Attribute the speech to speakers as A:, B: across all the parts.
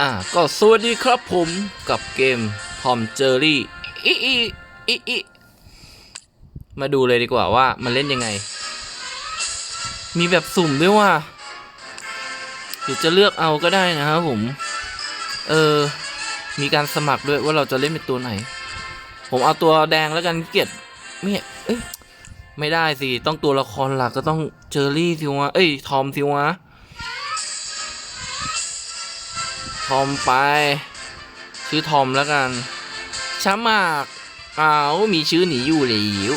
A: อ่าก็สวัสดีครับผมกับเกมทอมเจอรี่อีอีอีอีมาดูเลยดีกว่าว่ามันเล่นยังไง มีแบบสุ่มด้วยว่าหรือจะเลือกเอาก็ได้นะครับผม เออ มีการสมัครด้วยว่าเราจะเล่นเป็นตัวไหน ผมเอาตัวแดงแล้วกันเกียดไม่เอ้ยไม่ได้สิ ต้องตัวละครหลักก็ต้องเจอรี่สิวะเอ้ยทอมสิวะ ทอมไป ชื่อทอมแล้วกันช้ามากอ้าวมีชื่อหนีอยู่แล้ว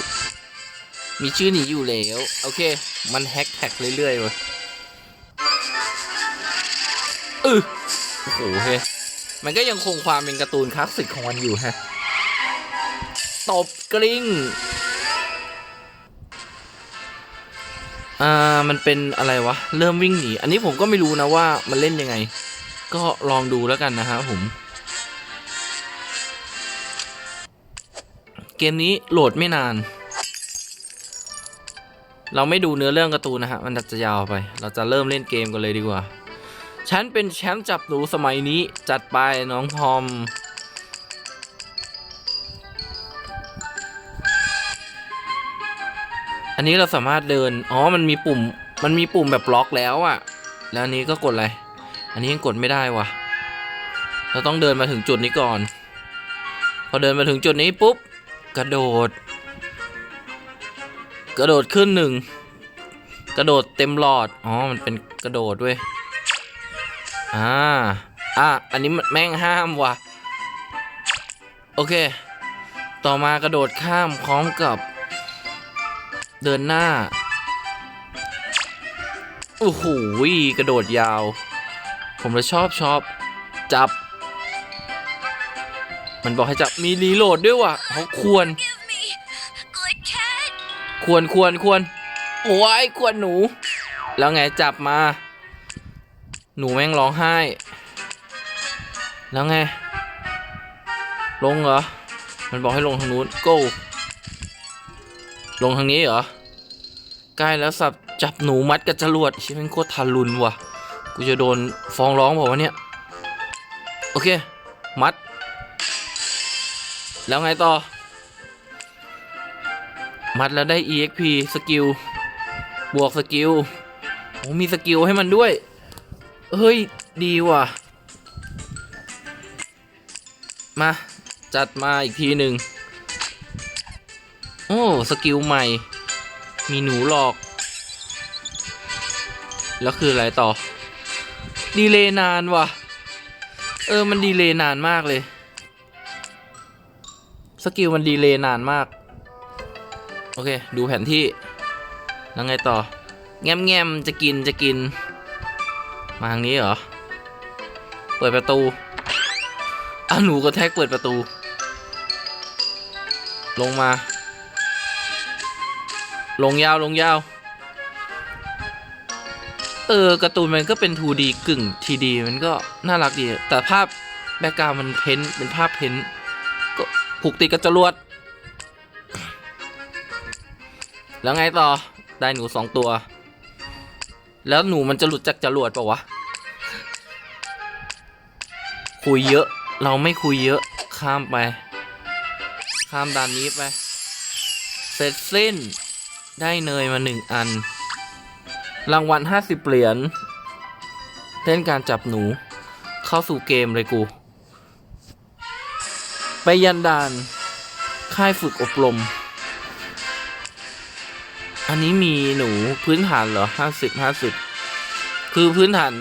A: มีชื่อหนีอยู่แล้ว โอเค มันแฮกแท็กเรื่อยๆเว้ยเออโอ้โหเฮ้ยมันก็ยังคงความเป็นการ์ตูนคลาสสิกของมันอยู่ฮะ ตบกลิ้ง อ่า มันเป็นอะไรวะ เริ่มวิ่งหนี อันนี้ผมก็ไม่รู้นะว่ามันเล่นยังไง ก็ลองดูแล้วกันนะครับผม เกมนี้โหลดไม่นาน เราไม่ดูเนื้อเรื่องการ์ตูนนะฮะ มันจะยาวไป เราจะเริ่มเล่นเกมกันเลยดีกว่า ฉันเป็นแชมป์จับหนูสมัยนี้จัดไปน้องทอมอันนี้เราสามารถเดิน อ๋อ มันมีปุ่ม มันมีปุ่มแบบล็อกแล้วอะแล้วอันนี้ก็กดอะไร อันนี้ยังกดไม่ได้ว่ะเราต้องเดินมาถึงจุดนี้ก่อน พอเดินมาถึงจุดนี้ปุ๊บ กระโดด กระโดดขึ้นหนึ่ง กระโดดเต็มหลอด อ๋อ มันเป็นกระโดดด้วย อ่า อะ อันนี้มันแม่งห้ามว่ะ โอเค ต่อมากระโดดข้ามพร้อมกับ เดินหน้า โอ้โหกระโดดยาว ผมเลยชอบชอบจับ มันบอกให้จับมีรีโหลดด้วยว่ะเขาควร ควรควรควรโอ้ยควรหนู แล้วไงจับมา หนูแม่งร้องไห้ แล้วไง ลงเหรอ มันบอกให้ลงทางนู้น go ลงทางนี้เหรอ ใกล้แล้วสับจับหนูมัดกับจรวดชิมันโคตรทารุณว่ะ กูจะโดนฟ้องร้องบอกว่าวะเนี่ย โอเค มัด แล้วไงต่อ มัดแล้วได้ exp สกิล บวกสกิลโอ้มีสกิลให้มันด้วย เฮ้ย ดีว่ะ มา จัดมาอีกทีหนึ่ง โอ้ สกิลใหม่ มีหนูหลอก แล้วคืออะไรต่อ ดีเลย์นานว่ะ เออมันดีเลย์นานมากเลย สกิลมันดีเลย์นานมาก โอเค ดูแผนที่ แล้วไงต่อ แง้มแง้มจะกินจะกิน มาทางนี้เหรอ เปิดประตูอ้าหนูก็แท็กเปิดประตู ลงมา ลงยาวลงยาว เออการ์ตูนมันก็เป็น 2D กึ่ง 3D มันก็น่ารักดี แต่ภาพแบ็กกราวมันเพ้นเป็นภาพเพ้นก็ผูกติดกับจรวด แล้วไงต่อได้หนูสองตัว แล้วหนูมันจะหลุดจากจรวดปล่าวะ คุยเยอะ เราไม่คุยเยอะข้ามไป ข้ามด่านนี้ไป เสร็จสิ้นได้เนยมาหนึ่งอัน รางวัลห้าสิบเหรียญเล่นการจับหนู เข้าสู่เกมเลยกู ไปยันดาน ค่ายฝึกอบรม อันนี้มีหนูพื้นฐานเหรอห้าสิบห้าสิบคือพื้นฐาน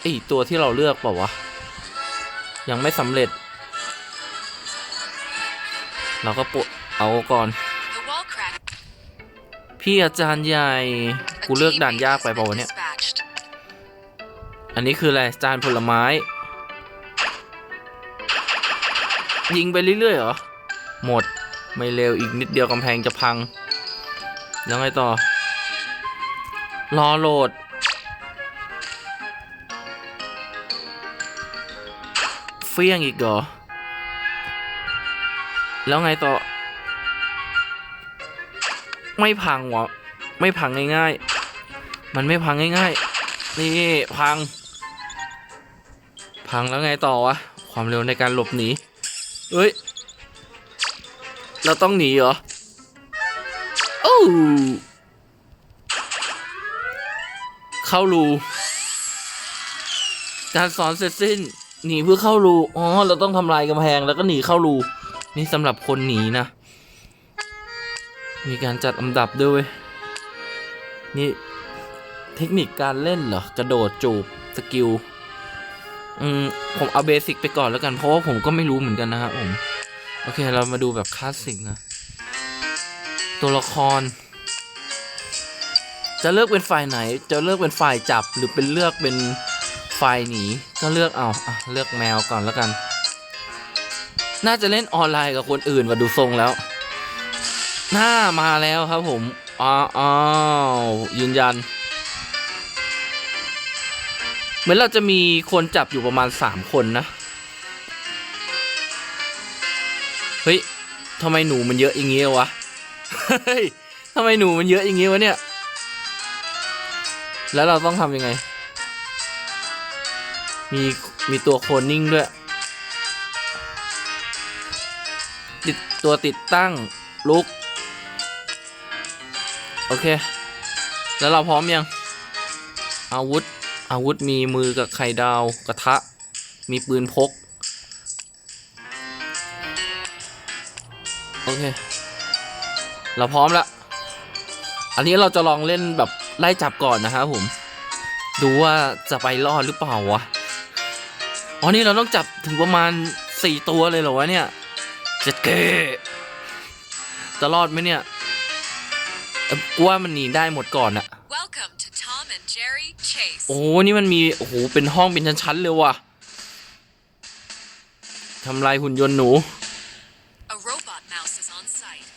A: ไอตัวที่เราเลือกเปล่าวะ ยังไม่สำเร็จ เราก็ปวดเอาก่อน พี่อาจารย์ใหญ่ กูเลือกด่าน
B: teammate
A: ยากไป
B: has
A: เปล่า
B: been
A: วะเนี่ย
B: dispatched.
A: อันนี้คืออะไรจานผลไม้ ยิงไปเรื่อยๆเหรอ หมด ไม่เร็วอีกนิดเดียวกำแพงจะพัง แล้วไงต่อ รอโหลด เฟี้ยงอีกเหรอ แล้วไงต่อ ไม่พังวะไม่พังง่ายๆ มันไม่พังง่ายๆ นี่พัง พังแล้วไงต่อวะ ความเร็วในการหลบหนีเฮ้ย เราต้องหนีเหรอ โอ้เข้ารูการสอนเสร็จสิ้น หนีเพื่อเข้ารู อ๋อ เราต้องทำลายกำแพงแล้วก็หนีเข้ารู นี่สำหรับคนหนีนะ มีการจัดอันดับด้วย นี่ เทคนิคการเล่นเหรอกระโดดจูบสกิลอืมผมเอาเบสิกไปก่อนแล้วกัน เพราะว่าผมก็ไม่รู้เหมือนกันนะครับผม โอเคเรามาดูแบบคลาสสิกนะ ตัวละคร จะเลือกเป็นฝ่ายไหน จะเลือกเป็นฝ่ายจับหรือเป็นเลือกเป็นฝ่ายหนีก็เลือกเอาอะเลือกแมวก่อนแล้วกัน น่าจะเล่นออนไลน์กับคนอื่นว่าดูทรงแล้ว หน้ามาแล้วครับผมอ้าวยืนยัน เหมือนเราจะมีคนจับอยู่ประมาณสามคนนะ เฮ้ยทำไมหนูมันเยอะอย่างงี้วะ เฮ้ยทำไมหนูมันเยอะอย่างงี้วะเนี่ย แล้วเราต้องทำยังไง มีมีตัวโคลนนิ่งด้วย ติดตัวติดตั้งลุก โอเค แล้วเราพร้อมยัง อาวุธ อาวุธมีมือกับไข่ดาวกระทะ มีปืนพก โอเค เราพร้อมแล้วอันนี้เราจะลองเล่นแบบไล่จับก่อนนะครับผม ดูว่าจะไปรอดหรือเปล่าวะ อ๋อนี่เราต้องจับถึงประมาณสี่ตัวเลยเหรอวะเนี่ยเจ็ดเกจะรอดไหมเนี่ยเอ้ยกูว่ามันหนีได้หมดก่อนอะ โอ้นี่มันมีโอ้โหเป็นห้องเป็นชั้นๆเลยว่ะทำลายหุ่นยนต์หนู
B: A robot mouse is on site.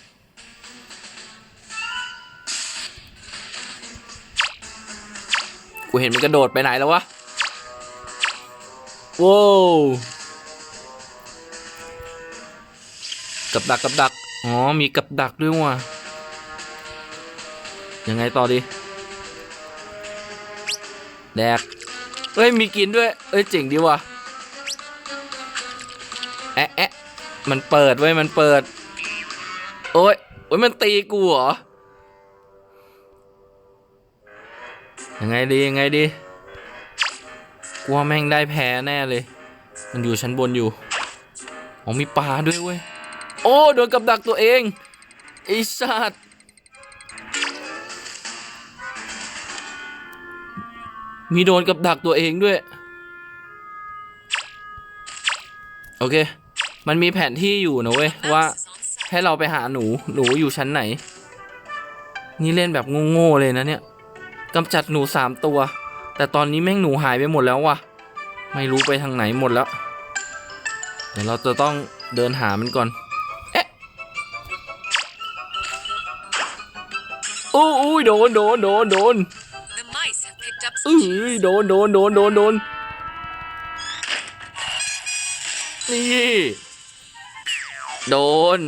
A: กูเห็นมันกระโดดไปไหนแล้ววะว้าวกับดักกับดัก อ๋อ มีกับดักด้วยว่ะ ยังไงต่อดี แดกเอ้ยมีกินด้วย เอ้ยเจ๋งดีว่ะแอะแอะมันเปิดเว้มันเปิด โอ้ยโอ้ยมันตีกูเหรอ ยังไงดียังไงดีกลัวแม่งได้แพ้แน่เลย มันอยู่ชั้นบนอยู่อ๋อมีปลาด้วยเว้ย โอ้โดนกับดักตัวเองไอ้สัตว์ มีโดนกับดักตัวเองด้วย โอเค มันมีแผนที่อยู่นะเว้ย ว่าให้เราไปหาหนูหนูอยู่ชั้นไหน นี่เล่นแบบโง่ๆเลยนะเนี่ยกำจัดหนูสามตัว แต่ตอนนี้แม่งหนูหายไปหมดแล้ววะไม่รู้ไปทางไหนหมดแล้ว เดี๋ยวเราจะต้องเดินหามันก่อนเอ๊ะอู้อุ้ยโดนโดนโดนโดน
B: The mice have picked up
A: อื้
B: some
A: อ
B: cheese.
A: โดนโดนโดนโดนโดนนี่ โดน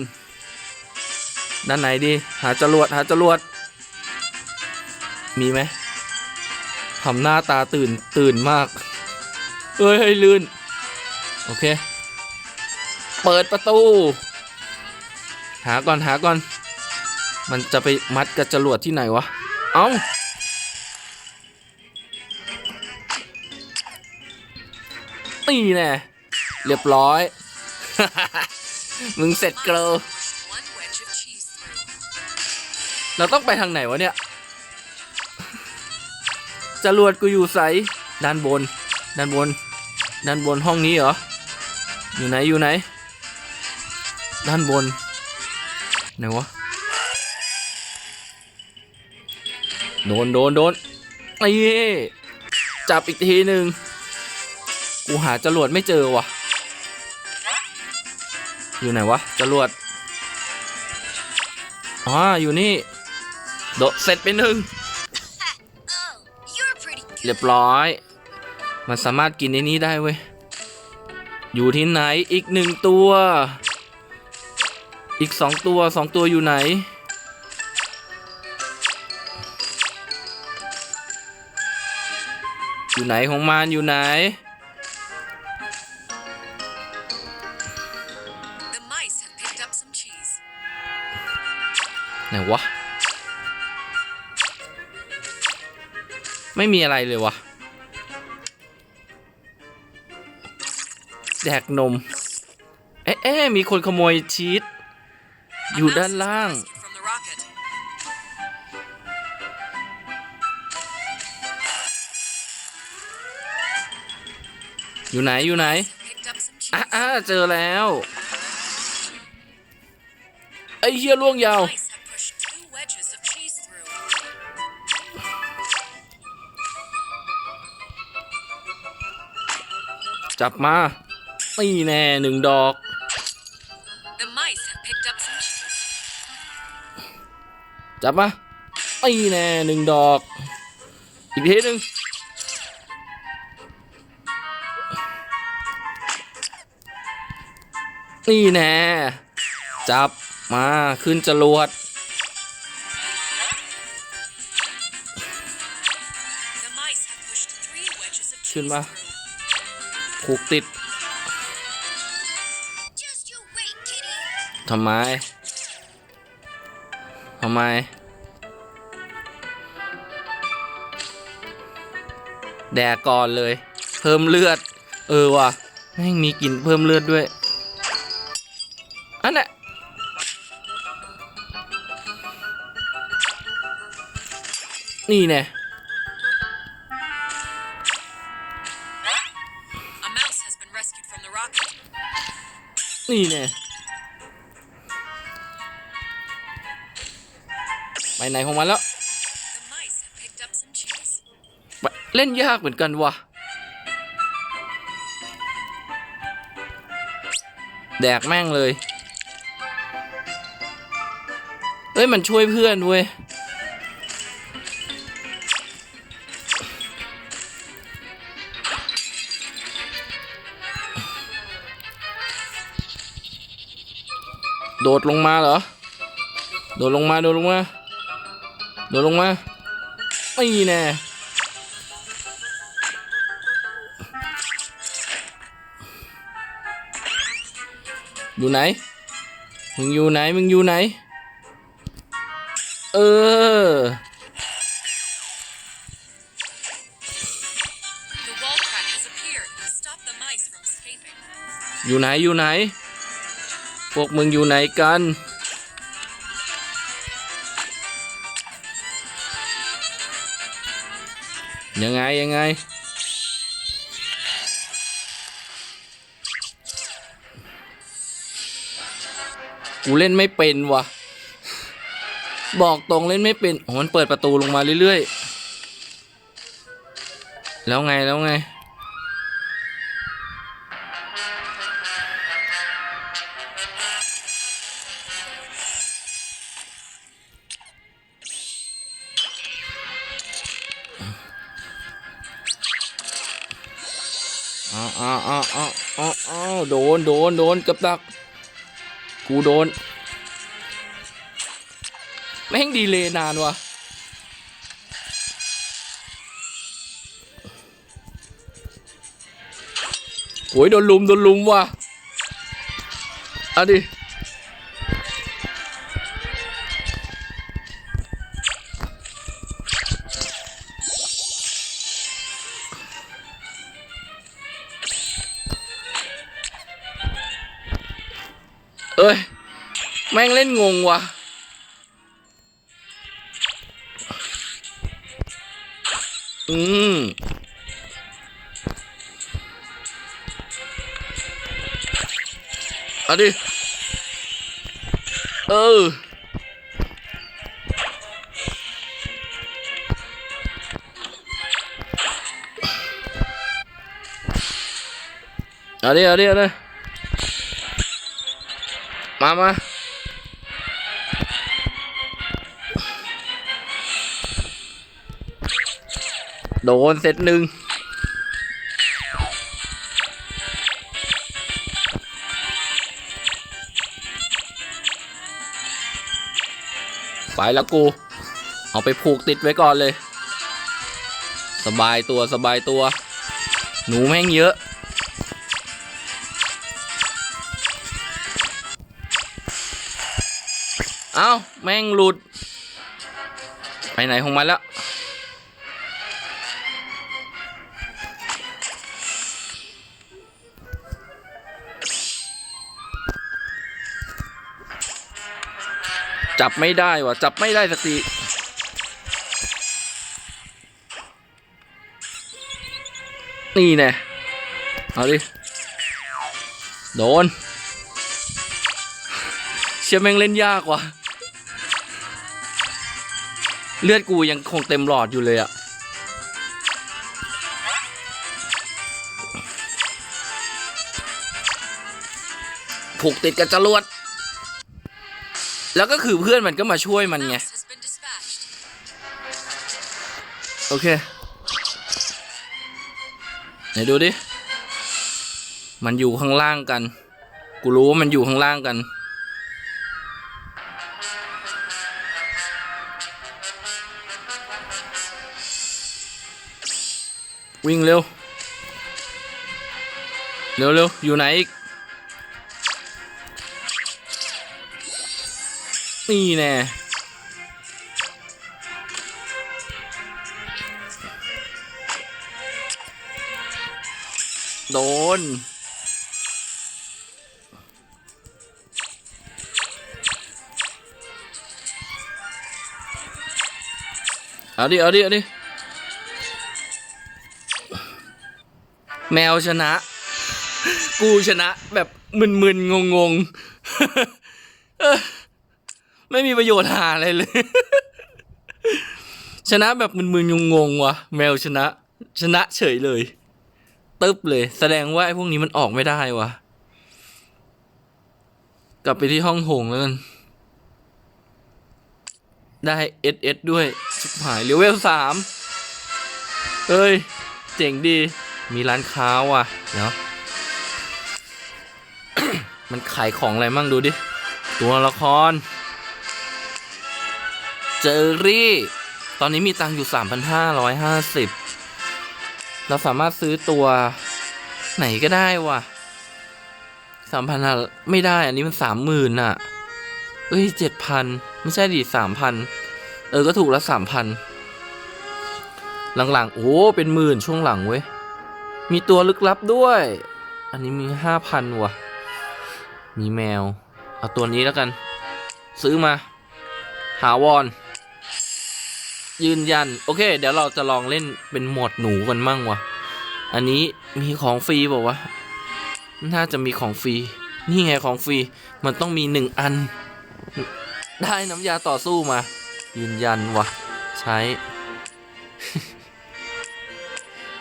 A: ด้านไหนดี หาจรวดหาจรวด มีไหมทำหน้าตาตื่นตื่นมาก เอ้ยเฮ้ยลื่น โอเค เปิดประตู หาก่อนหาก่อน มันจะไปมัดกับจรวดที่ไหนวะ เอ้า นี่แน่เรียบร้อย มึงเสร็จเกลอเราต้องไปทางไหนวะเนี่ยจรวดกูอยู่ใสด้านบน ด้านบน ด้านบนห้องนี้เหรอ อยู่ไหนอยู่ไหน ด้านบน ไหนวะ โดนโดนโดนไอ้จับอีกทีหนึ่ง กูหาจรวดไม่เจอวะอยู่ไหนวะจรวดอ๋ออยู่นี่ โดดเสร็จไปหนึ่ง
B: Oh,
A: เรียบร้อย มันสามารถกินในนี้ได้เว้ย อยู่ที่ไหนอีกหนึ่งตัว อีกสองตัวสองตัวอยู่ไหน อยู่ไหนของมันอยู่ไหน นวะ ไม่มีอะไรเลยวะแดกนม เอ๊ะมีคนขโมยชีสอยู่ด้านล่าง อยู่ไหนอยู่ไหนอะอะเจอแล้ว ไอ้เหี้ยล่วงยาว จับมานี่แน่หนึ่งดอก
B: The mice have picked up some cheese.
A: จับมานี่แน่หนึ่งดอก อีกทีหนึ่งนี่แน่ จับมาขึ้นจรวด
B: The mice have pushed
A: ผูกติดทำไม ทำไม แดกก่อนเลย เพิ่มเลือด เออว่ะแม่งมีกลิ่นเพิ่มเลือดด้วย อันน่ะนี่แน่ นี่แน่ไปไหนของมันแล้ว เล่นยากเหมือนกันวะแดกแม่งเลย เอ้ย มันช่วยเพื่อนเว้ย โดดลงมาเหรอ โดดลงมา โดดลงมา โดดลงมาไม่แน่อยู่ไหน มึงอยู่ไหน มึงอยู่ไหน เออ อยู่ไหน อยู่ไหน วกมึงอยู่ไหนกัน ยังไง ยังไง กูเล่นไม่เป็นวะบอกตรงเล่นไม่เป็นโอ้มันเปิดประตูลงมาเรื่อยๆ แล้วไงแล้วไง นโดนกับตัก กูโดน แม่งดีเลยนานวะโอ้ยโดนลุมโดนลุมว่ะอะดิ ม่งเล่นงงว่ะ อืมเอาดิ เออ เอาดิ เอาดิ เอาดิ มา มา โดนเซตหนึ่งไปแล้วกู เอาไปผูกติดไว้ก่อนเลย สบายตัวสบายตัว หนูแม่งเยอะ เอ้า แม่งหลุด ไปไหนของมันแล้ว จับไม่ได้ว่ะจับไม่ได้สักทีนี่แน่เอาดิ โดน เชื่อแม่งเล่นยากว่ะ เลือดกูยังคงเต็มหลอดอยู่เลยอะผูกติดกับจรวด แล้วก็คือเพื่อนมันก็มาช่วยมันไง
B: Mouse has been dispatched.
A: โอเค ไหนดูดิ มันอยู่ข้างล่างกัน กูรู้ว่ามันอยู่ข้างล่างกัน วิ่งเร็ว เร็วเร็วอยู่ไหนอีก นี่แน่โดน เอาดิ เอาดิ เอาดิ แมวชนะ กูชนะแบบมึนๆงงๆ ไม่มีประโยชน์หาอะไรเลย ชนะแบบมึนๆงงๆว่ะ แมวชนะ ชนะเฉยเลย ตึ๊บเลย แสดงว่าไอ้พวกนี้มันออกไม่ได้วะกลับไปที่ห้องโถงแล้วกัน ได้เอสเอสด้วยชิบหายเลเวลสามเฮ้ย เจ๋งดี มีร้านค้าว่ะเดี๋ยวมันขายของอะไรมั่งดูดิ ตัวละคร เจอรี่ ตอนนี้มีตังค์อยู่ 3,550 เราสามารถซื้อตัวไหนก็ได้ว่ะสามพันไม่ได้ อันนี้มันสามหมื่นอะ เอ้ยเจ็ดพันไม่ใช่ดิสามพันเออก็ถูกละสามพันหลังๆ โอ้เป็นหมื่นช่วงหลังเว้ย มีตัวลึกลับด้วย อันนี้มีห้าพันว่ะ มีแมว เอาตัวนี้แล้วกัน ซื้อมา หาวอน ยืนยัน โอเค เดี๋ยวเราจะลองเล่นเป็นโหมดหนูกันมั่งวะอันนี้มีของฟรีบอกว่าวะน่าจะมีของฟรี นี่ไงของฟรี มันต้องมีหนึ่งอัน ได้น้ำยาต่อสู้มา ยืนยันวะใช้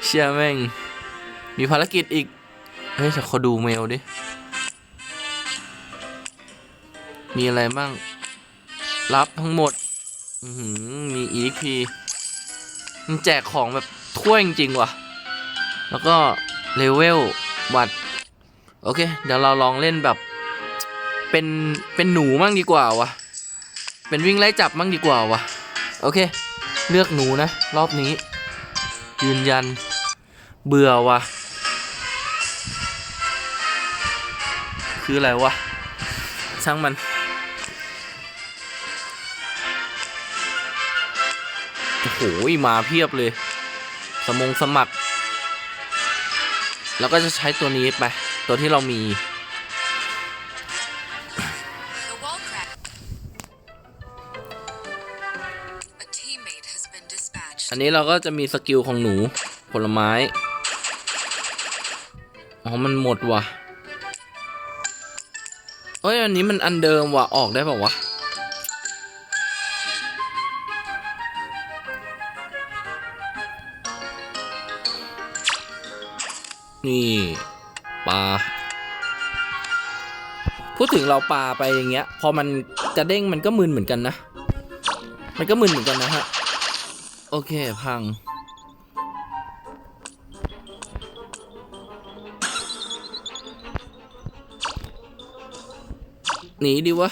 A: เชื่อแม่ง มีภารกิจอีก เฮ้ยแต่ขอดูเมลดิ มีอะไรบ้าง รับทั้งหมด มี EXP มันแจกของแบบถ้วยจริงๆว่ะ แล้วก็เลเวลวัดโอเค เดี๋ยวเราลองเล่นแบบ เป็น เป็นหนูมั่งดีกว่าวะเป็นวิ่งไล่จับมั่งดีกว่าวะโอเค เลือกหนูนะ รอบนี้ ยืนยัน เบื่อวะคืออะไรวะช่างมัน โอ้โหมาเพียบเลย สมงสมัคร แล้วก็จะใช้ตัวนี้ไป ตัวที่เรามี อันนี้เราก็จะมีสกิลของหนูผลไม้ อ๋อ มันหมดว่ะ เอ้ย อันนี้มันอันเดิมว่ะ ออกได้ป่าวะ นี่ปลาพูดถึงเราปลาไปอย่างเงี้ย พอมันจะเด้งมันก็มึนเหมือนกันนะ มันก็มึนเหมือนกันนะฮะ โอเคพัง หนีดีวะ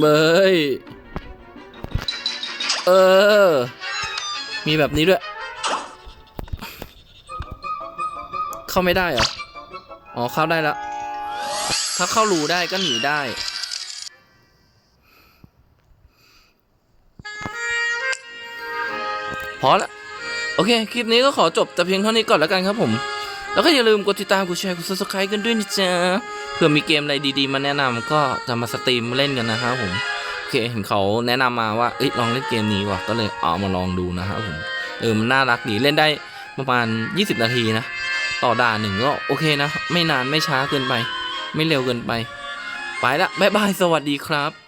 A: เบยเออ มีแบบนี้ด้วย เข้าไม่ได้เหรอ อ๋อ เข้าได้แล้ว ถ้าเข้ารูได้ก็หนีได้ พอละโอเค คลิปนี้ก็ขอจบแต่เพียงเท่านี้ก่อนแล้วกันครับผม แล้วก็อย่าลืมกดติดตาม กดแชร์ กด subscribe กันด้วยนะจ๊ะ เพื่อมีเกมอะไรดีๆ มาแนะนำก็จะมาสตรีมเล่นกันนะครับผมโอเคเห็นเขาแนะนำมาว่าเอ้ยลองเล่นเกมนี้ว่ะก็เลยเอามาลองดูนะครับผมเออมันน่ารักดีเล่นได้ประมาณ 20 นาทีนะ ต่อด่านหนึ่งก็โอเคนะ ไม่นานไม่ช้าเกินไป ไม่เร็วเกินไป ไปละบ๊ายบายสวัสดีครับ